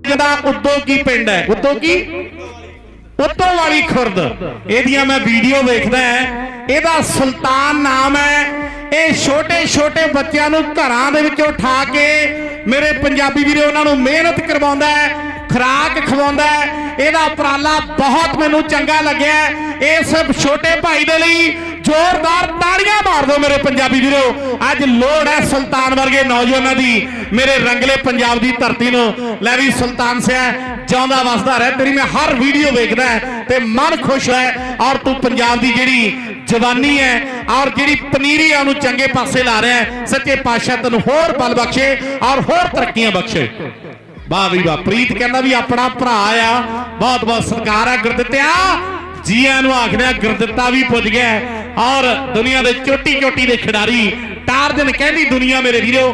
ਜਿਹਦਾ ਉਦੋਂ ਪਿੰਡ ਹੈ ਉਦੋਂ ਉਤੋਂ ਵਾਲੀ ਖੁਰਦ। ਇਹਦੀਆਂ ਮੈਂ ਵੀਡੀਓ ਵੇਖਦਾ ਇਹਦਾ ਸੁਲਤਾਨ ਨਾਮ ਹੈ। ਇਹ ਛੋਟੇ ਛੋਟੇ ਬੱਚਿਆਂ ਨੂੰ ਘਰਾਂ ਦੇ ਵਿੱਚੋਂ ਉਠਾ ਕੇ ਮੇਰੇ ਪੰਜਾਬੀ ਵੀਰੇ, ਉਹਨਾਂ ਨੂੰ ਮਿਹਨਤ ਕਰਵਾਉਂਦਾ ਹੈ, ਖੁਰਾਕ ਖਵਾਉਂਦਾ ਹੈ। ਇਹਦਾ ਉਪਰਾਲਾ ਬਹੁਤ ਮੈਨੂੰ ਚੰਗਾ ਲੱਗਿਆ। ਹੈ। ਇਸ ਛੋਟੇ ਭਾਈ ਦੇ ਲਈ ਜ਼ੋਰਦਾਰ ਤਾੜੀਆਂ ਦਿਓ ਮੇਰੇ ਪੰਜਾਬੀ ਵੀਰੋ, ਅੱਜ ਲੋੜ ਹੈ ਸੁਲਤਾਨ ਵਰਗੇ ਨੌਜਵਾਨਾਂ ਦੀ। ਮੇਰੇ ਰੰਗਲੇ ਪੰਜਾਬ ਦੀ ਧਰਤੀ ਨੂੰ। ਲੈ ਵੀ ਸੁਲਤਾਨ ਸਿਆ, ਜਿਉਂਦਾ ਵਸਦਾ ਰਹਿ। ਤੇਰੀ ਮੈਂ ਹਰ ਵੀਡੀਓ ਵੇਖਦਾ ਤੇ ਮਨ ਖੁਸ਼ ਹੈ। ਔਰ ਤੂੰ ਪੰਜਾਬ ਦੀ ਜਿਹੜੀ ਜਵਾਨੀ ਹੈ, ਔਰ ਜਿਹੜੀ ਪਨੀਰੀ ਆ ਉਹਨੂੰ ਚੰਗੇ ਪਾਸੇ ਲਾ ਰਿਹਾ ਸੱਚੇ ਪਾਤਸ਼ਾਹ ਤੈਨੂੰ ਹੋਰ ਬਲ ਬਖਸ਼ੇ ਔਰ ਹੋਰ ਤਰੱਕੀਆਂ ਬਖਸ਼ੇ। ਵਾਹ ਵੀ ਵਾਹ, ਪ੍ਰੀਤ ਕਹਿੰਦਾ ਵੀ ਆਪਣਾ ਭਰਾ ਆ। ਬਹੁਤ ਬਹੁਤ ਸਤਿਕਾਰ ਹੈ ਗੁਰਦਿੱਤਿਆ। ਜੀਆਂ ਨੂੰ ਆਖਦੇ ਗੁਰਦਿੱਤਾ ਵੀ ਪੁੱਜ ਗਿਆ ਔਰ ਦੁਨੀਆ ਦੇ ਚੋਟੀ ਚੋਟੀ ਦੇ ਖਿਡਾਰੀ ਟਾਰ ਦਿਨ ਕਹਿੰਦੀ, ਦੁਨੀਆ ਮੇਰੇ ਵੀਰੋ